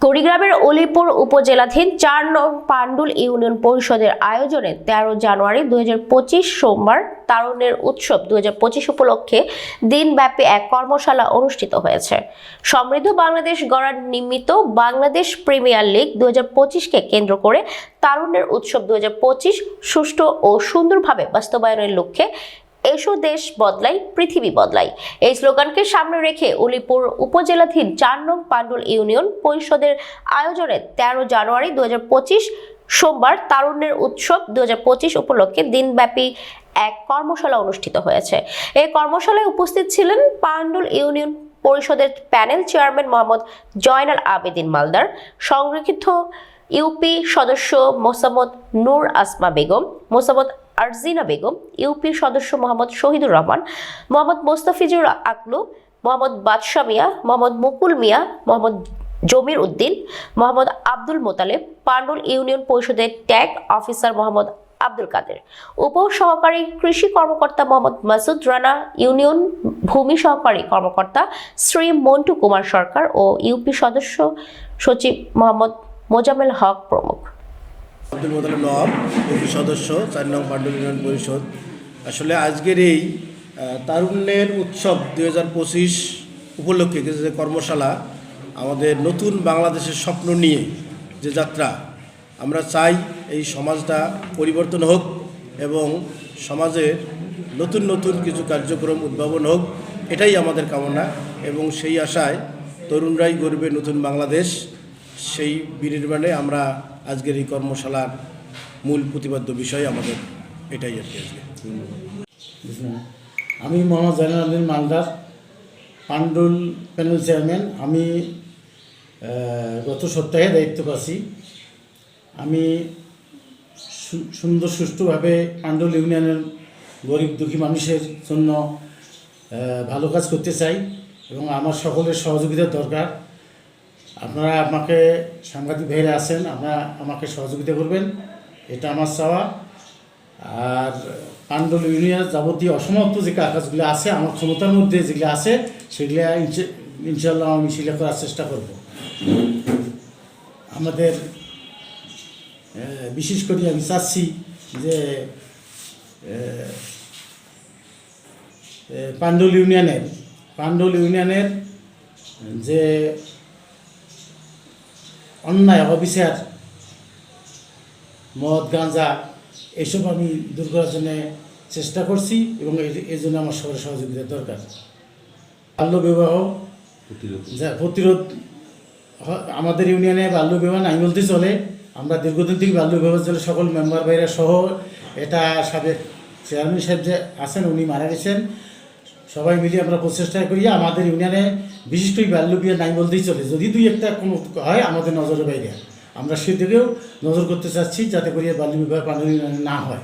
কুড়িগ্রামের অলিপুর উপজেলাধীন চার নং পান্ডুল ইউনিয়ন পরিষদের আয়োজনে তেরো জানুয়ারি দু হাজার পঁচিশ সোমবার তারুণ্যের উৎসব দুই উপলক্ষে দিনব্যাপী এক কর্মশালা অনুষ্ঠিত হয়েছে। সমৃদ্ধ বাংলাদেশ গড়ার নিমিত্ত বাংলাদেশ প্রিমিয়ার লিগ দুই কে কেন্দ্র করে তারুণ্যের উৎসব দু হাজার পঁচিশ সুষ্ঠু ও সুন্দরভাবে বাস্তবায়নের লক্ষ্যে এসো দেশ বদলাই, পৃথিবী বদলাই। এই স্লোগানকে সামনে রেখে উলিপুর উপজেলাধীন চার নং পান্ডুল ইউনিয়ন পরিষদের আয়োজনে তেরো জানুয়ারি দু হাজার পঁচিশ সোমবার তারুণ্যের উৎসব দু হাজার পঁচিশ উপলক্ষে দিনব্যাপী এক কর্মশালা অনুষ্ঠিত হয়েছে। এই কর্মশালায় উপস্থিত ছিলেন পান্ডুল ইউনিয়ন পরিষদের প্যানেল চেয়ারম্যান মোহাম্মদ জয়নাল আবেদিন মালদার, সংরক্ষিত ইউপি সদস্য মোসাম্মদ নূর আসমা বেগম, মোসাম্মদ আরজিনা বেগম ইউপির সদস্য মোহাম্মদ শহীদুর রহমান, মোহাম্মদ মোস্তাফিজুর আকলু, মোহাম্মদ বাদশা মিয়া, মোহাম্মদ মুকুল মিয়া, মোহাম্মদ জমির উদ্দিন, মোহাম্মদ আব্দুল মোতালেব পান্ডুল ইউনিয়ন পরিষদের ট্যাগ অফিসার মোহাম্মদ আব্দুল কাদের। উপ সহকারী কৃষি কর্মকর্তা মোহাম্মদ মাসুদ রানা, ইউনিয়ন ভূমি সহকারী কর্মকর্তা শ্রী মন্টু কুমার সরকার ও ইউপি সদস্য সচিব মোহাম্মদ মোজামেল হক প্রমুখ। আব্দুল মোতালেব নওয়াব ইউপি সদস্য, চার নং পাণ্ডব ইউনিয়ন পরিষদ। আসলে আজকের এই তারুণ্যের উৎসব দুই হাজার পঁচিশ উপলক্ষে যে কর্মশালা, আমাদের নতুন বাংলাদেশের স্বপ্ন নিয়ে যে যাত্রা, আমরা চাই এই সমাজটা পরিবর্তন হোক এবং সমাজের নতুন নতুন কিছু কার্যক্রম উদ্ভাবন হোক, এটাই আমাদের কামনা এবং সেই আশায় তরুণরাই গড়বে নতুন বাংলাদেশ। সেই বিনির্মাণে আমরা আজকের এই কর্মশালার মূল প্রতিবাদ্য বিষয় আমাদের এটাই আর কি আজকে। আমি মোহাম্মদ জাইনুল আলদিন মালদার পান্ডুল প্যানেল চেয়ারম্যান আমি গত সপ্তাহে দায়িত্ব পাচ্ছি। আমি সুন্দর সুষ্ঠুভাবে পান্ডুল ইউনিয়নের গরিব দুঃখী মানুষের জন্য ভালো কাজ করতে চাই এবং আমার সকলের সহযোগিতার দরকার। আপনারা আমাকে সাংবাদিক ভাইরা আছেন আপনারা আমাকে সহযোগিতা করবেন এটা আমার চাওয়া। আর পাণ্ডল ইউনিয়ন যাবতীয় অসমাপ্ত যে কাজগুলো আছে আমার ক্ষমতার মধ্যে যেগুলো আছে সেগুলো ইনশাল্লাহ আমি সেগুলো করার চেষ্টা করব। আমাদের বিশেষ করে আমি চাচ্ছি যে আহ, ইউনিয়নের পাণ্ডল ইউনিয়নের যে অন্যায় অবিচার মদ গাঁজা এসব আমি দূর করার জন্য চেষ্টা করছি এবং এই- জন্য আমার সবার সহযোগিতা দরকার। বাল্য বিবাহ যা প্রতিরোধ আমাদের ইউনিয়নে বাল্য বিবাহ নাই বলতে চলে। আমরা দীর্ঘদিন থেকে বাল্য বিবাহের জন্য সকল মেম্বার ভাইরা সহ এটা সাবেক চেয়ারম্যান সাহেব যে আছেন উনি মারা গেছেন। সবাই মিলে আমরা প্রচেষ্টা করি, আমাদের ইউনিয়নে বিশিষ্ট বাল্য বিয়ে নাই বলতেই চলে। যদি দুই একটা কোনো হয়, আমাদের নজরের বাইরে। আমরা সেদিকেও নজর করতে চাচ্ছি, যাতে করে বাল্য বিবাহ পানি না হয়।